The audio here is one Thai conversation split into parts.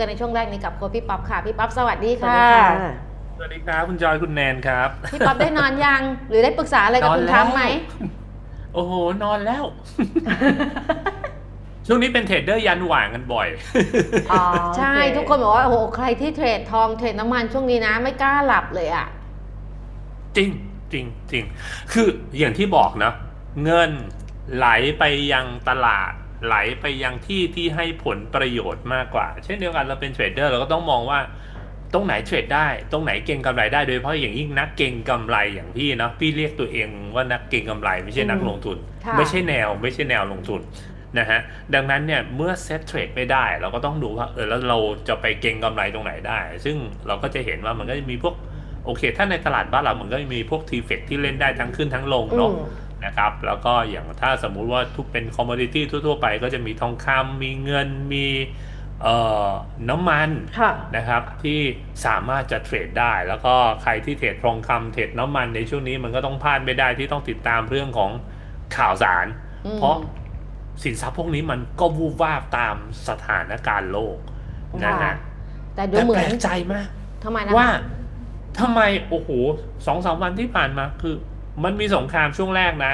กันในช่วงแรกนี้กับโค้ชพี่ป๊อปค่ะ พี่ป๊อปสวัสดีสวัสค่ะดีค่ะ สวัสดีครับคุณจอยคุณแนนครับ พี่ป๊อปได้นอนยัง หรือได้ปรึกษาอะไรกับคุณทรัมป์ไหม โอ้โห นอนแล้ว ช่วงนี้เป็นเทรดเดอร์ยันหว่างกันบ่อยอ๋อใช่โอเทุกคนบอกว่าโอ้โหใครที่เทรดทองเทรดน้ำมันช่วงนี้นะ ไม่กล้าหลับเลยอะ จริงจริงจริงคืออย่างที่บอกนะ เงินไหลไปยังตลาด ไหลไปยังที่ที่ให้ผลประโยชน์มากกว่า เช่นเดียวกันเราเป็นเทรดเดอร์เราก็ต้องมองว่า ตรงไหนเทรดได้ ตรงไหนเก่งกำไรได้โดยเฉพาะอย่างยิ่งนักเก่งกำไรอย่างพี่เนาะพี่เรียกตัวเองว่านักเก่งกำไรไม่ใช่นักลงทุนค่ะไม่ใช่แนว ไม่ใช่แนวลงทุนนะฮะดังนั้นเนี่ยเมื่อเซตเทรดไม่ได้ เราก็ต้องดูว่าเออแล้วเราจะไปเก่งกำไรตรงไหนได้ ซึ่งเราก็จะเห็นว่ามันก็จะมีพวกโอเค ถ้าในตลาดบ้านเรามันก็มีพวกทีเฟกที่เล่นได้ทั้งขึ้นทั้งลงอืเนาะม นะครับ แล้วก็อย่างถ้าสมมุติว่าทุกเป็นคอมม o ดิตี้ทั่วๆไป ก็จะมีทองคำมีเงินมีเอ่อน้ำมันค่ะนะครับที่สามารถจะเทรดได้ แล้วก็ใครที่เทรดทองคำเทรดน้ำมันในช่วงนี้มันก็ต้องพลาดไม่ได้ที่ต้องติดตามเรื่องของข่าวสารอืมเพราะสินทรัพย์พวกนี้มันก็วูบวาบตามสถานการณ์โลกนะฮะแต่ดูแต่เหมืแปอลนกใจมากทำไมนะว่าทำไมโอ้โหสองสามวันที่ผ่านมาคือ มันมีสงครามช่วงแรกนะ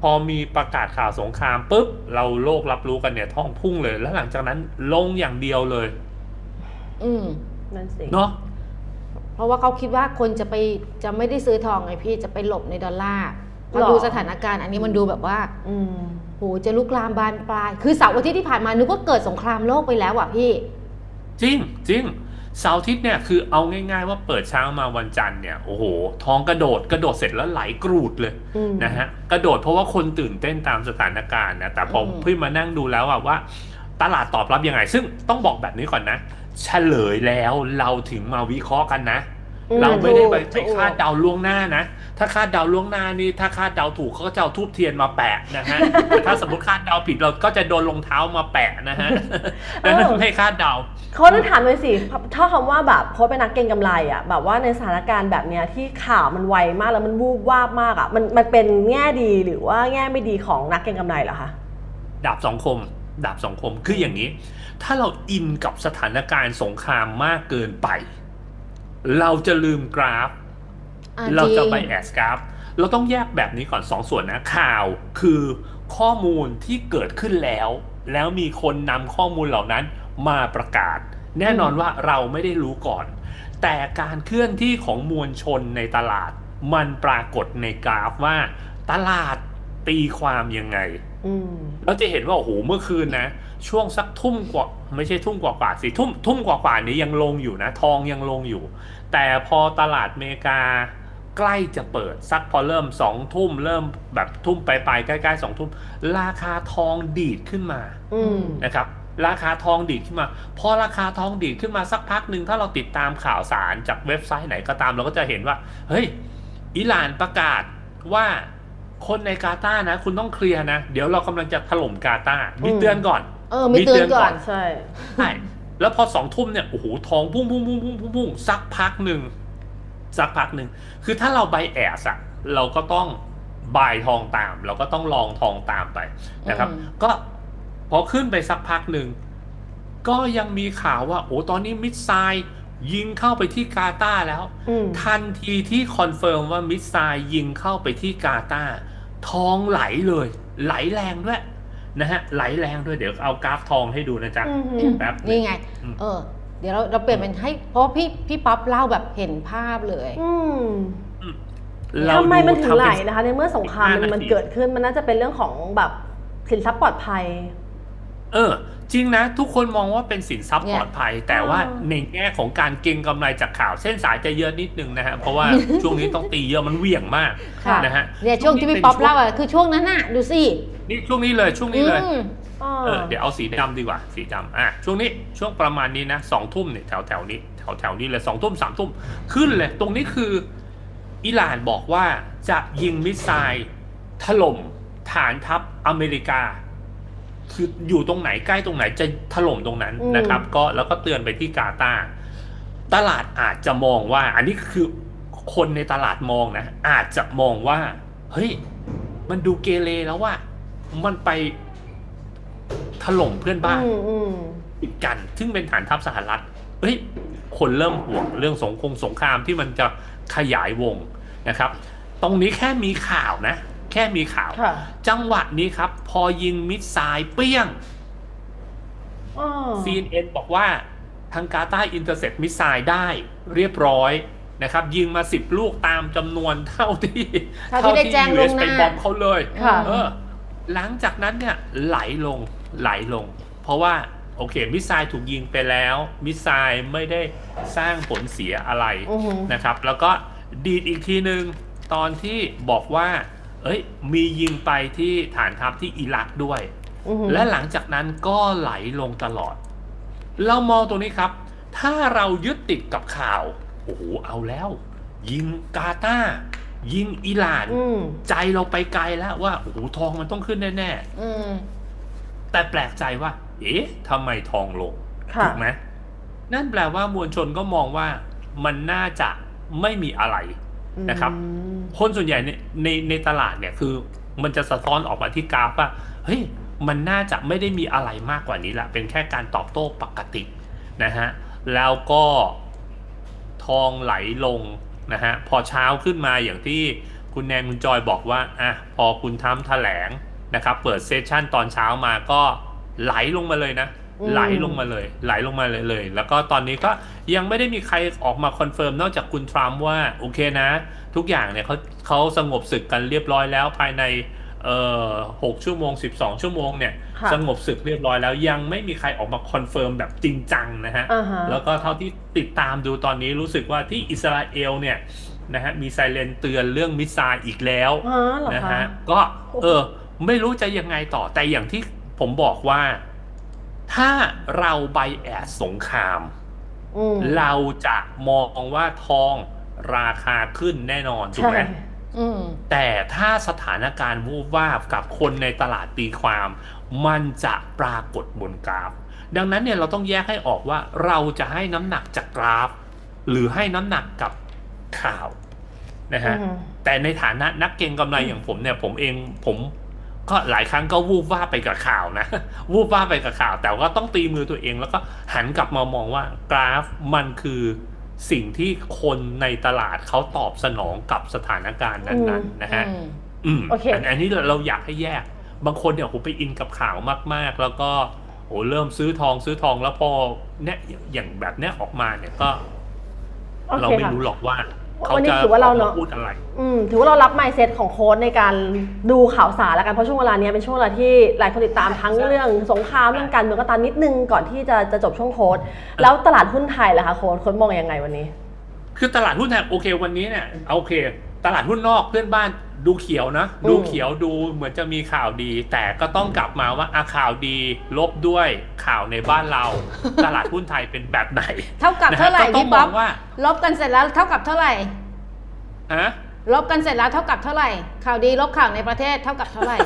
พอมีประกาศข่าวสงครามปุ๊บเราโลกรับรู้กันเนี่ยท้องพุ่งเลย แล้วหลังจากนั้นลงอย่างเดียวเลย อืมนั่นสิเนาะเพราะว่าเขาคิดว่าคนจะไปจะไม่ได้ซื้อทองไงพี่จะไปหลบในดอลลาร์พอหรอดูสถานการณ์ อันนี้มันดูแบบว่า อืมโหจะลุกลามบานปลาย คือเสาร์อาทิตย์ที่ผ่านมานึกว่าเกิดสงครามโลกไปแล้วอะพี่ จริงจริง เสาร์อาทิตย์เนี่ยคือเอาง่ายๆว่าเปิดเช้ามาวันจันทร์เนี่ยโอ้โหท้องกระโดดกระโดดเสร็จแล้วไหลกรูดเลยอืมนะฮะกระโดดเพราะว่าคนตื่นเต้นตามสถานการณ์นะแต่พออืมพี่มานั่งดูแล้วอะว่า ตลาดตอบรับยังไง ซึ่งต้องบอกแบบนี้ก่อนนะ เฉลยแล้วเราถึงมาวิเคราะห์กันนะอืม เราไม่ได้ไปถูกไปคาดเดาล่วงหน้านะ ถ้าคาดเดาล่วงหน้านี่ถ้าคาดเดาถูกเขาก็จะเอาทูบเทียนมาแปะนะฮะแต่ถ้าสมมติคาดเดาผิดเราก็จะโดนรองเท้ามาแปะนะฮะดังนั้นไม่คาดเดาเขาต้องถามเลยสิถ้าคำว่าแบบโค้ชเป็นนักเก็งกำไรอะแบบว่าในสถานการณ์แบบเนี้ยที่ข่าวมันไวมากแล้วมันวูบวาบมากอะมันมันเป็นแง่ดีหรือว่าแง่ไม่ดีของนักเก็งกำไรเหรอคะดาบสองคม ดาบสองคมคืออย่างนี้ ถ้าเราอินกับสถานการณ์สงครามมากเกินไป เราจะลืมกราฟอะเราจะงไปแอสกราฟ เราต้องแยกแบบนี้ก่อนสองส่วนนะ ข่าวคือข้อมูลที่เกิดขึ้นแล้ว แล้วมีคนนำข้อมูลเหล่านั้นมาประกาศ แน่นอนว่าเราไม่ได้รู้ก่อน แต่การเคลื่อนที่ของมวลชนในตลาด มันปรากฏในกราฟว่า ตลาด ตีความยังไงอืมเราจะเห็นว่าโอ้โหเมื่อคืนนะช่วงสักทุ่มกว่าไม่ใช่ทุ่มกว่ากว่าสิทุ่มทุ่มกว่ากว่านี้ยังลงอยู่นะ ทองยังลงอยู่ แต่พอตลาดอเมริกาใกล้จะเปิดสักพอเริ่มสองทุ่มเริ่มแบบทุ่มไปลายๆใกล้ๆสองทุ่มราคาทองดีดขึ้นมาอืมนะครับ ราคาทองดีดขึ้นมา พอราคาทองดีดขึ้นมาสักพักหนึ่งถ้าเราติดตามข่าวสารจากเว็บไซต์ไหนก็ตามเราก็จะเห็นว่า เฮ้ยอิหร่านประกาศว่า คนในกาตาร์นะ คุณต้องเคลียร์นะ เดี๋ยวเรากำลังจะถล่มกาตาร์มีอืมเตือนก่อน เออ มีเตือนก่อนใช่ใช่แล้วพอสองทุ่มเนี่ยโอ้โหทองพุ่งพุ่งพุ่งพุ่งพุ่งพุ่งสักพักหนึ่งสักพักหนึ่งคือถ้าเราใบแอสอะเราก็ต้องบายทองตาม เราก็ต้องลองทองตามไปนะครับอืมก็พอขึ้นไปสักพักหนึ่งก็ยังมีข่าวว่า โอ้ตอนนี้มิสไซล์ยิงเข้าไปที่กาตาร์แล้วอืมทันทีที่คอนเฟิร์มว่ามิสไซล์ยิงเข้าไปที่กาตาร์ ทองไหลเลย ไหลแรงด้วยนะฮะไหลแรงด้วยเดี๋ยวเอากราฟทองให้ดูนะจ๊ะอืมแป๊บหงนี่ไงอืมเออ เดี๋ยวเราเราเปลี่ยนเป็นให้ เพราะว่าพี่พี่ป๊อปเล่าแบบเห็นภาพเลย อืมเราทำไมมันถึงไหลดูทำเป็นะคะ ในเมื่อสงครามมัน15นาทีมันเกิดขึ้นมันน่าจะเป็นเรื่องของแบบสินทรัพย์ปลอดภัย เออ จริงนะ ทุกคนมองว่าเป็นสินทรัพย์เนี่ปยลอดภัย แต่ว่าอ๋อในแง่ของการเก็งกำไรจากข่าวเส้นสายจะเยอะนิดนึงนะฮะ เพราะว่าช่วงนี้ต้องตีเยอะมันเหวี่ยงมากค่ะนะฮะเนี่ยช่วงที่พี่ป๊อปเล่าอะคือช่วงนั้นน่ะดูสินี่ช่วงนี้เลยช่วงนี้เลยอืมเออเดี๋ยวเอาสีดำดีกว่า สีดำอะช่วงนี้ช่วงประมาณนี้นะสองทุ่มเนี่ยแถวแถวนี้แถวแถวนี้เลยสองทุ่มสามทุ่มขึ้นเลย ตรงนี้คืออิหร่านบอกว่าจะยิงมิสไซล์ถล่มฐานทัพอเมริกา คืออยู่ตรงไหนใกล้ตรงไหนจะถล่มตรงนั้นอืมนะครับ ก็แล้วก็เตือนไปที่กาตาร์ตลาดอาจจะมองว่า อันนี้คือคนในตลาดมองนะ อาจจะมองว่า เฮ้ย มันดูเกเรแล้วว่า มันไปถล่มเพื่อนบ้านอืมอืมติดกัน ซึ่งเป็นฐานทัพสหรัฐเฮ้ย คนเริ่มห่วงเรื่องสงคงสงครามที่มันจะขยายวงนะครับ ตรงนี้แค่มีข่าวนะ แค่มีข่าว ค่ะจังหวะนี้ครับ พอยิงมิสไซล์เปี้ยงอ๋อ CNN บอกว่าทางกาตาร์อินเตอร์เซปมิสไซล์ได้เรียบร้อยนะครับ ยิงมา10ลูกตามจำนวนเท่าที่เท่าที่ได้แจ้งล่วงหน้า ไปบอมเขาเลย ค่ะ เออหลังจากนั้นเนี่ยไหลลงไหลลง เพราะว่าโอเค มิสไซล์ถูกยิงไปแล้ว มิสไซล์ไม่ได้สร้างผลเสียอะไรอือหือ นะครับ แล้วก็ดีดอีกทีหนึ่งตอนที่บอกว่า เอ้ย มียิงไปที่ฐานทัพที่อิรักด้วยอือหือและหลังจากนั้นก็ไหลลงตลอด เรามองตรงนี้ครับ ถ้าเรายึดติดกับข่าว โอ้โห เอาแล้ว ยิงกาตาร์ยิงอิหร่านอืมใจเราไปไกลแล้วว่า โอ้โห ทองมันต้องขึ้นแน่อืมๆแต่แปลกใจว่า เอ๊ะทำไมทองลงค่ะถูกไหมนั่นแปลว่ามวลชนก็มองว่ามันน่าจะไม่มีอะไร นะครับ คนส่วนใหญ่ในในในตลาดเนี่ยคือมันจะสะท้อนออกมาที่กราฟว่าเฮ้ยมันน่าจะไม่ได้มีอะไรมากกว่านี้ละเป็นแค่การตอบโต้ปกตินะฮะแล้วก็ทองไหลลงนะฮะพอเช้าขึ้นมาอย่างที่คุณแนนคุณจอยบอกว่าอะพอคุณทำแถลงนะครับ เปิดเซสชันตอนเช้ามาก็ไหลลงมาเลยนะ ไหลลงมาเลย ไหลลงมาเลยเลย แล้วก็ตอนนี้ก็ยังไม่ได้มีใครออกมาคอนเฟิร์มนอกจากคุณทรัมป์ว่าโอเคนะ ทุกอย่างเนี่ยเขาเขาสงบศึกกันเรียบร้อยแล้วภายในเอ่อหกชั่วโมง12ชั่วโมงเนี่ยค่ะสงบศึกเรียบร้อยแล้วยังไม่มีใครออกมาคอนเฟิร์มแบบจริงจังนะฮะอ่าฮะแล้วก็เท่าที่ติดตามดูตอนนี้รู้สึกว่าที่อิสราเอลเนี่ยนะฮะมีไซเรนเตือนเรื่องมิสไซล์อีกแล้วอ๋อเหรอนะคะฮะก็เออไม่รู้จะยังไงต่อแต่อย่างที่ผมบอกว่า ถ้าเราไบแอดสงครามอืมเราจะมองว่าทองราคาขึ้นแน่นอนถูกใช่ไหมอืมแต่ถ้าสถานการณ์วูบวาบกับคนในตลาดตีความ มันจะปรากฏบนกราฟ ดังนั้นเนี่ยเราต้องแยกให้ออกว่าเราจะให้น้ำหนักจากกราฟ หรือให้น้ำหนักกับข่าวนะฮะอืมแต่ในฐานะนักเก็งกำไรอย่างผมเนี่ย ผมเองผม ก็หลายครั้งก็วูบว่าบไปกับข่าวนะ วูบว่าบไปกับข่าว แต่ก็ต้องตีมือตัวเอง แล้วก็หันกลับมามองว่ากราฟมันคือสิ่งที่คนในตลาดเขาตอบสนองกับสถานการณ์นั้นๆนะฮะอืมอืมโอเคนอันนี้เราอยากให้แยก บางคนเนี่ยโหไปอินกับข่าวมาก ๆ แล้วก็โหเริ่มซื้อทองซื้อทองแล้วพอเนี่ยอย่างแบบเนี้ยออกมาเนี่ยก็โอเราเคไม่ค่ะรู้หรอกว่า เขาวันนี้จะถือว่าเราออกเนอะมาพูดอะไรอืมถือว่าเรารับ mindset ของโค้ดในการดูข่าวสารแล้วกันเพราะช่วงเวลาเนี้ยเป็นช่วงเวลาที่หลายคนติดตามทั้งใช่เรื่องสงครามเรื่องการเมืองก็ตามนิดนึงก่อนที่จะจะจบช่วงโค้ดแล้วตลาดหุ้นไทยล่ะคะโค้ดโค้ดมองยังไงวันนี้ คือตลาดหุ้นไทยโอเควันนี้เนี่ยโอเค ตลาดหุ้นนอกเพื่อนบ้านดูเขียวนะอืมดูเขียวดูเหมือนจะมีข่าวดี แต่ก็ต้องกลับมาว่าอาข่าวดีลบด้วยข่าวในบ้านเรา ตลาดหุ้นไทยเป็นแบบไหน เท่ากับนะฮะเท่าไหร่ก็ต้องพี่มป๊ออปงว่าลบกันเสร็จแล้วเท่ากับเท่าไหร่ฮะลบกันเสร็จแล้วเท่ากับเท่าไหร่ ข่าวดีลบข่าวในประเทศเท่ากับเท่าไหร่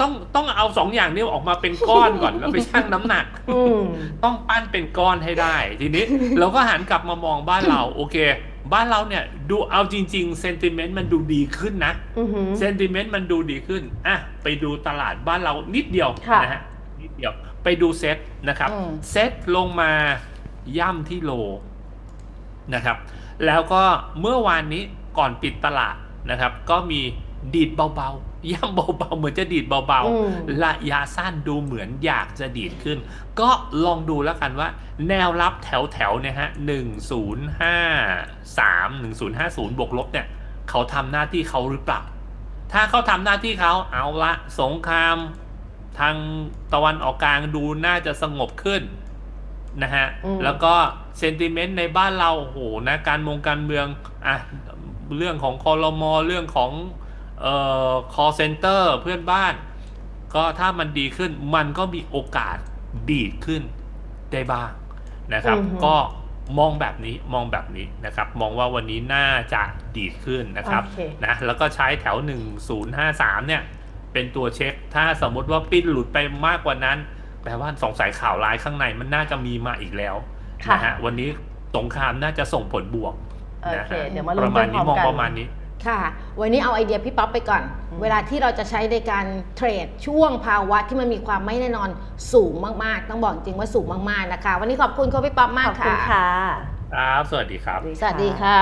ต้องต้องเอาสองอย่างนี้ออกมาเป็นก้อนก่อนแล้วไปชั่งน้ำหนักอืมต้องปั้นเป็นก้อนให้ได้ ทีนี้เราก็หันกลับมามองบ้านเรา โอเค บ้านเราเนี่ยดูเอาจริงๆเซนติเมนต์มันดูดีขึ้นนะอือหือเซนติเมนต์มันดูดีขึ้นอะไปดูตลาดบ้านเรานิดเดียวค่ะนะฮะนิดเดียว ไปดูเซตนะครับอืมเซตลงมาย่ำที่โลนะครับ แล้วก็เมื่อวานนี้ก่อนปิดตลาดนะครับ ก็มี ดีดเบาๆ ย่ำเบาๆ เหมือนจะดีดเบาอืมๆระยะสั้นดูเหมือนอยากจะดีดขึ้น ก็ลองดูแล้วกันว่า แนวรับแถวๆเนี่ยฮะหนึ่งศูนย์ห้าสามหนึ่งศูนย์ห้าศูนย์บวกลบเนี่ย เขาทำหน้าที่เขาหรือเปล่า ถ้าเขาทำหน้าที่เขาเอาละสงคราม ทางตะวันออกกลางดูน่าจะสงบขึ้นนะฮะอืมแล้วก็เซนติเมนต์ในบ้านเราโอ้โหนะการมงการเมืองอะเรื่องของคอรมอเรื่องของ เอ่อ call center เพื่อนบ้าน ก็ถ้ามันดีขึ้นมันก็มีโอกาสดีดขึ้นได้บ้างนะครับอือฮึก็มองแบบนี้มองแบบนี้นะครับ มองว่าวันนี้น่าจะดีดขึ้นนะครับโอเคนะแล้วก็ใช้แถว 1053 เนี่ย เป็นตัวเช็ค ถ้าสมมุติว่าปิ้นหลุดไปมากกว่านั้น แปลว่าสงสัยข่าวร้ายข้างในมันน่าจะมีมาอีกแล้วค่ะนะฮะวันนี้สงครามน่าจะส่งผลบวกโอนะเคฮะเดี๋ยวมาปลุ้นระมากัณนพนี้ร้อมมองกันประมาณนี้ ค่ะ วันนี้เอาไอเดียพี่ป๊อปไปก่อนอืมเวลาที่เราจะใช้ในการเทรดช่วงภาวะที่มันมีความไม่แน่นอนสูงมากๆ ต้องบอกจริงว่าสูงมากๆนะคะ วันนี้ขอบคุณคุณพี่ป๊อปขมากอบคุณค่ะค่ะ ครับ สวัสดีครับ สวัสดีค่ะ